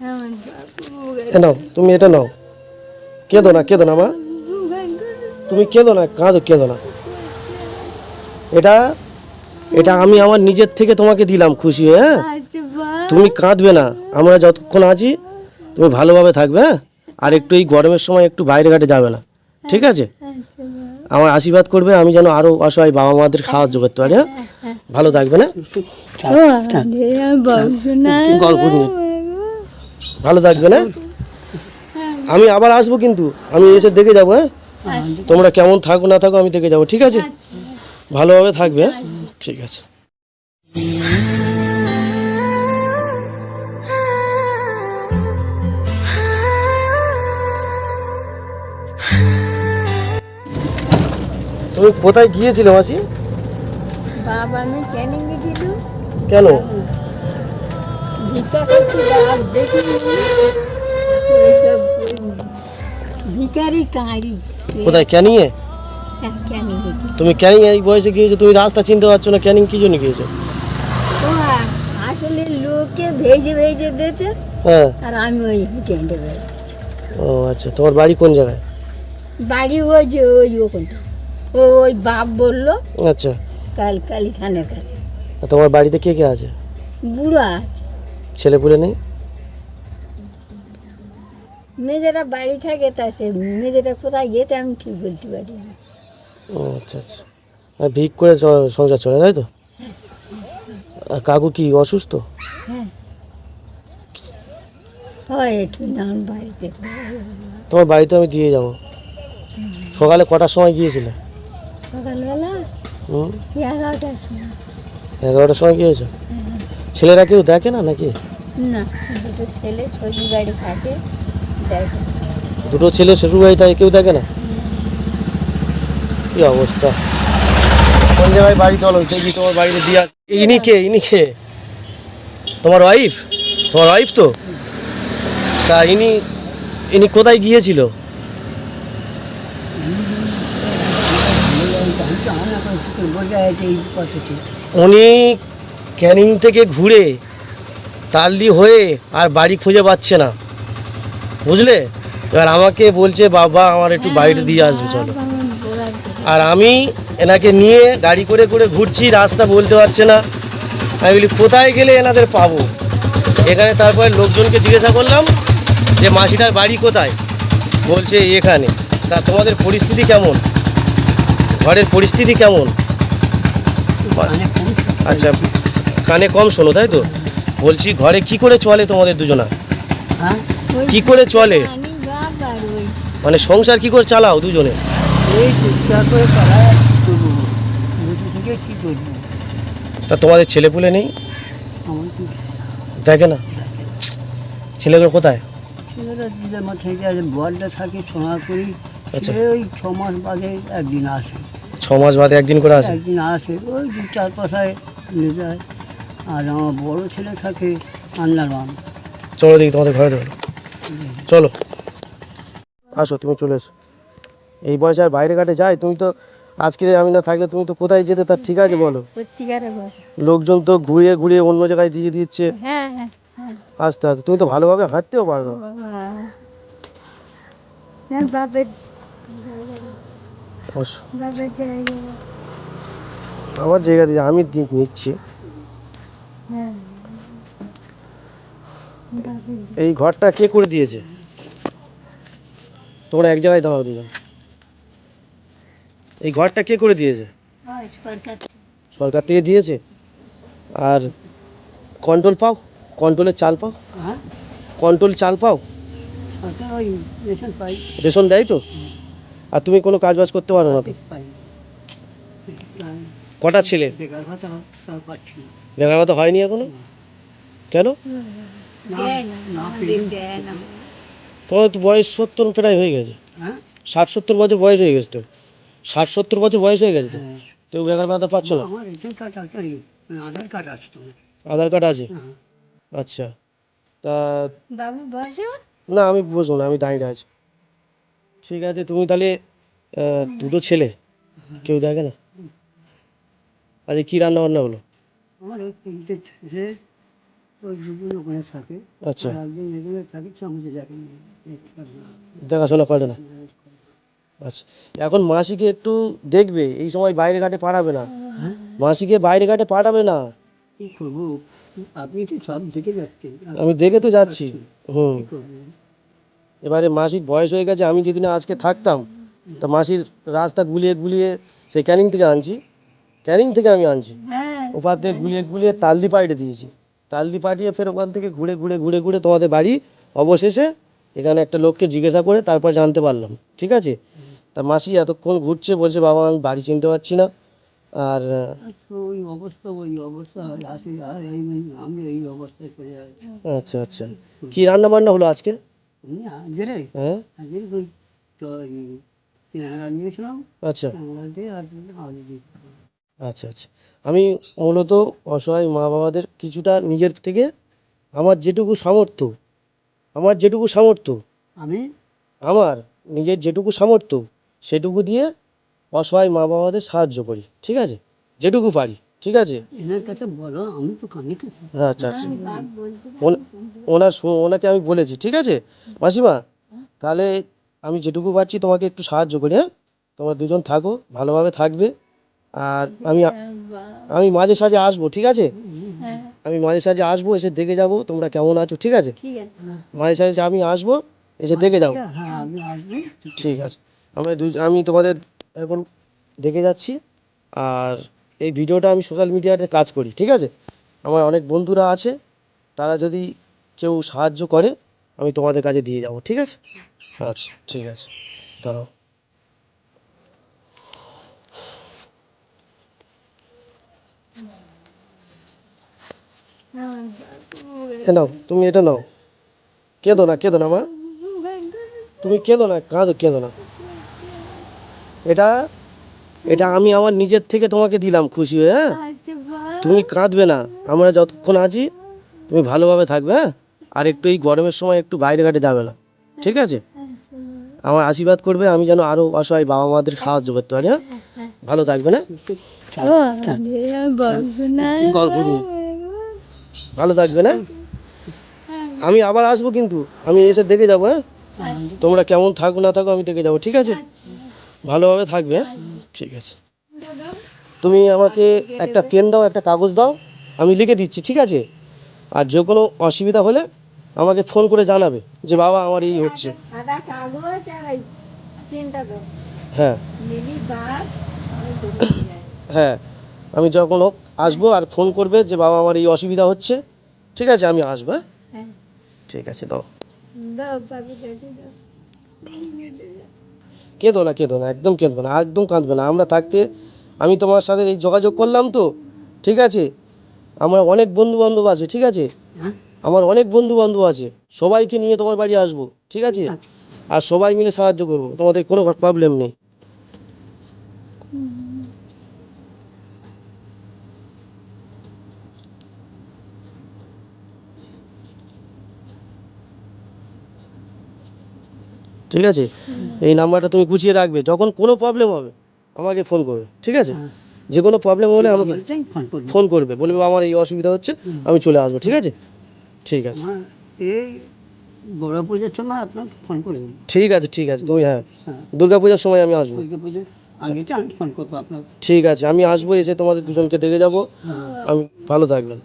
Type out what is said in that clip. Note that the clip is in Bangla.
আমার নাও তুমি এটা নাও। কেঁদো না কেঁদো না মা। তুমি কেঁদো না কাঁদো কেঁদো না। এটা এটা আমি আমার নিজের থেকে তোমাকে দিলাম খুশি হয়ে? হ্যাঁ আচ্ছা তুমি কাঁদবে না। আমরা যতক্ষণ আছি তুমি ভালোভাবে থাকবে হ্যাঁ? আর একটু এই গরমের সময় একটু বাইরে ঘাটে যাবে না ঠিক আছে? আচ্ছা আমার আশীর্বাদ করবে আমি যেন আরও অসহায় বাবা মাদের সাহায্য করতে পারি হ্যাঁ? ভালো থাকবে না বাবু শোনা গল্প নিয়ে। ভালো থাকবে না? আমি আবার আসব কিন্তু। আমি এসে দেখে যাব হ্যাঁ? তোমরা কেমন থাকো না থাকো আমি দেখে যাব ঠিক আছে? ভালোভাবে থাকবে হ্যাঁ? ঠিক আছে। তুমি কোথায় গিয়েছিলে মাসি? বাবা আমি কেন? ভিক্ষা করছি কোথায় ক্যানিংয়ে তুমি ক্যানিং এই বয়সে গিয়েছো তুমি রাস্তা চিনতে পারছ না ক্যানিং কি জন্য গিয়েছো আসলে লোকে ভেজে ভেজে দিয়েছে হ্যাঁ আর আমি ওই হেঁটে ও আচ্ছা তোমার বাড়ি কোন জায়গায় বাড়ি ওই যে ওই ও ওই বাপ বলল আচ্ছা কাল কালী থানের কাছে তোমার বাড়িতে কে কে আছে বুড়ো আছে ছেলে পুলে নেই? মেয়েরা বাড়ি থাকে তা সে মেয়েরা কোথায় গেছে আমি ঠিক বলতে পারি না। ও আচ্ছা আচ্ছা। আর ভিক করে চ- সংসার চলে তাই তো? আর কাকু কি অসুস্থ? হ্যাঁ। হয় একটু বাড়িতে তোমার বাড়িতে আমি দিয়ে যাব। সকালে কটার সময় গিয়েছিলে? সকালবেলা হুম? এগারোটার সময়। এগারোটার সময় গিয়েছো? ছেলেরা কেউ দেখে না নাকি? না দুটো ছেলে শ্বশুর বাড়ি থাকে দেখে। দুটো ছেলে শ্বশুর বাড়ি থাকে কেউ দেখে না? কি অবস্থা? কোন জায়গায় বাড়ি চলো দেখি তোমার বাড়িতে দিয়া ইনি কে ইনি কে? তোমার ওয়াইফ তোমার ওয়াইফ তো? তা ইনি ইনি কোথায় গিয়েছিল? উনি ক্যানিং থেকে ঘুরে তালদি হয়ে আর বাড়ি খুঁজে পাচ্ছে না। বুঝলে? এবার আমাকে বলছে বাবা আমার একটু বাড়িতে দিয়ে আসবে চলো। আর আমি এনাকে নিয়ে গাড়ি করে করে ঘুরছি রাস্তা বলতে পারছে না। আমি বলি কোথায় গেলে এনাদের পাবো? এখানে তারপরে লোকজনকে জিজ্ঞাসা করলাম যে মাসিটার বাড়ি কোথায়? বলছে এখানে। তা তোমাদের পরিস্থিতি কেমন? ঘরের পরিস্থিতি কেমন? আচ্ছা কানে কম শোনো তাই তো? বলছি ঘরে কি করে চলে তোমাদের দুজনা? কি করে চলে? মানে সংসার কি করে চালাও দুজনে? তা তোমাদের ছেলেপুলে নেই? দেখে না? ছেলেগুলো কোথায়? বলটা থাকে করি। আচ্ছা। ওই ছ মাস বাদে একদিন আসে। ছ মাস বাদে একদিন করে আসে? একদিন আসে ওই দু চার নিয়ে যায়। আর আমার বড় ছেলে থাকে আন্দারবান চলো দেখি তোমাদের ঘরে ধরো। চলো। আসো তুমি চলে এসো। এই বয়সে আর বাইরে ঘাটে যাই তুমি তো আজকে আমি না থাকলে তুমি তো কোথায় যেতে তার ঠিক আছে বলো। লোকজন তো ঘুরিয়ে ঘুরিয়ে অন্য জায়গায় দিয়ে দিচ্ছে। হ্যাঁ হ্যাঁ হ্যাঁ। আস্তে আস্তে তুমি তো ভালোভাবে হাঁটতেও পারো। আমার জায়গা দিয়ে আমি দি- নিচ্ছি। হ্যাঁ এই ঘরটা কে করে দিয়েছে? তোমরা এক জায়গায় দাঁড়াও দুজন। এই ঘরটা কে করে দিয়েছে? সরকার থেকে। দিয়েছে? আর কন্ট্রোল পাও? কন্ট্রোলের চাল পাও? হ্যাঁ। কন্ট্রোল চাল পাও? রেশন দেয় তো? আর তুমি কোনো কাজ বাজ করতে পারো না তো? কটা ছেলে? বেকার কথা হয়নি এখনও? কেন? তোমার তো বয়স সত্তর প্রায় হয়ে গেছে। হ্যাঁ? ষাট সত্তর বছর বয়স হয়ে গেছে তো। ষাট সত্তর বছর বয়স হয়ে গেছে তো? হ্যাঁ। তো বেকার ভাতা পাচ্ছ না? আধার কার্ড আছে আধার কার্ড আছে? হ্যাঁ। আচ্ছা। তা না আমি বসবো না আমি দাঁড়িয়ে আছি। ঠিক আছে তুমি তাহলে দুটো ছেলে। কেউ দেখে না? আচ্ছা কী রান্না বান্না হলো? আমার ওই তিনটে ছেলে ওই দুজন ওখানে থাকে। আচ্ছা। আর একজন এখানে থাকে চামচে যাকে দেখাশোনা করে। না? আচ্ছা। এখন মাসিকে একটু দেখবে এই সময় বাইরে ঘাটে পাঠাবে না। মাসিকে বাইরে ঘাটে পাঠাবে না? কি করব? আপনি তো সব দেখে যাচ্ছেন। আমি দেখে তো যাচ্ছি। হুম। এবারে মাসির বয়স হয়ে গেছে আমি যেদিন আজকে থাকতাম তা মাসির রাস্তা গুলিয়ে গুলিয়ে সেই ক্যানিং থেকে আনছি। ক্যানিং থেকে আমি আনছি। হ্যাঁ। ওপার থেকে গুলিয়ে গুলিয়ে তালদি পাইটে দিয়েছি। তালদি পাঠিয়ে ফের ওখান থেকে ঘুরে ঘুরে ঘুরে ঘুরে তোমাদের বাড়ি অবশেষে এখানে একটা লোককে জিজ্ঞাসা করে তারপর জানতে পারলাম। ঠিক আছে? তা মাসি এতক্ষণ ঘুরছে বলছে বাবা আমি বাড়ি চিনতে পারছি না। আর ওই অবস্থা ওই অবস্থা আসে আর এই আমি এই অবস্থায় চলে যাই আচ্ছা আচ্ছা। কি রান্না বান্না হলো আজকে? হ্যাঁ? আচ্ছা। আচ্ছা আচ্ছা। আমি মূলত অসহায় মা বাবাদের কিছুটা নিজের থেকে আমার যেটুকু সামর্থ্য আমার যেটুকু সামর্থ্য আমি? আমার নিজের যেটুকু সামর্থ্য সেটুকু দিয়ে অসহায় মা বাবাদের সাহায্য করি ঠিক আছে? যেটুকু পারি ঠিক আছে? বলো আমি তো আচ্ছা আচ্ছা। ওনার ওনাকে আমি বলেছি ঠিক আছে? মাসিমা তাহলে আমি যেটুকু পারছি তোমাকে একটু সাহায্য করি হ্যাঁ? তোমরা দুজন থাকো ভালোভাবে থাকবে। আর আমি আমি মাঝে সাঝে আসব ঠিক আছে? হ্যাঁ। আমি মাঝে সাঝে আসব এসে দেখে যাব তোমরা কেমন আছো ঠিক আছে? মাঝে সাঝে আমি আসব এসে দেখে যাব। হ্যাঁ আমি আসব। ঠিক আছে। আমি দুই আমি তোমাদের এখন দেখে যাচ্ছি আর এই ভিডিওটা আমি সোশ্যাল মিডিয়াতে কাজ করি ঠিক আছে? আমার অনেক বন্ধুরা আছে তারা যদি কেউ সাহায্য করে আমি তোমাদের কাছে দিয়ে যাব ঠিক আছে? আচ্ছা ঠিক আছে। দাঁড়াও। এ নাও তুমি এটা নাও। কেঁদো না কেঁদো না মা। তুমি কেঁদো না কাঁদো কেঁদো না। এটা এটা আমি আমার নিজের থেকে তোমাকে দিলাম খুশি হয়ে হ্যাঁ? তুমি কাঁদবে না। আমরা যতক্ষণ আছি তুমি ভালোভাবে থাকবে হ্যাঁ? আর একটু এই গরমের সময় একটু বাইরে ঘাটে যাবে না। ঠিক আছে? আমার আশীর্বাদ করবে আমি যেন আরও অসহায় বাবা মাদের সাহায্য করতে পারি হ্যাঁ? ভালো থাকবে না বলব না। গল্প। ভালো থাকবে না? আমি আবার আসব কিন্তু। আমি এসে দেখে যাব হ্যাঁ? তোমরা কেমন থাকো না থাকো আমি দেখে যাব ঠিক আছে? ভালোভাবে থাকবে হ্যাঁ? ঠিক আছে। তুমি আমাকে একটা পেন দাও একটা কাগজ দাও আমি লিখে দিচ্ছি ঠিক আছে? আর যে কোনো অসুবিধা হলে আমাকে ফোন করে জানাবে যে বাবা আমার এই হচ্ছে। হ্যাঁ। হ্যাঁ। আমি যখন হোক আসব আর ফোন করবে যে বাবা আমার এই অসুবিধা হচ্ছে ঠিক আছে আমি আসব হ্যাঁ? হ্যাঁ। ঠিক আছে দাও। কেঁদো না কেঁদো না একদম কেঁদো না একদম কাঁদবে না। আমরা থাকতে আমি তোমার সাথে এই যোগাযোগ করলাম তো ঠিক আছে? আমার অনেক বন্ধু বান্ধব আছে ঠিক আছে? হ্যাঁ। আমার অনেক বন্ধু বান্ধব আছে সবাইকে নিয়ে তোমার বাড়ি আসব ঠিক আছে? আর সবাই মিলে সাহায্য করব তোমাদের কোনো প্রবলেম নেই। ঠিক আছে? এই নাম্বারটা তুমি গুছিয়ে রাখবে যখন কোনো প্রবলেম হবে আমাকে ফোন করবে ঠিক আছে? হ্যাঁ। যে কোনো প্রবলেম হলে আমাকে ফোন করবে। বলবে আমার এই অসুবিধা হচ্ছে আমি চলে আসব ঠিক আছে? ঠিক আছে। এই বড় পুজোর সময় আপনাকে ফোন করে ঠিক আছে ঠিক আছে তুমি হ্যাঁ। হ্যাঁ। দুর্গা পূজার সময় আমি আসব। দুর্গা পুজোর আগে আমি ফোন করব আপনাকে। ঠিক আছে আমি আসব এসে তোমাদের দুজনকে দেখে যাব। হ্যাঁ। আমি ভালো থাকবেন।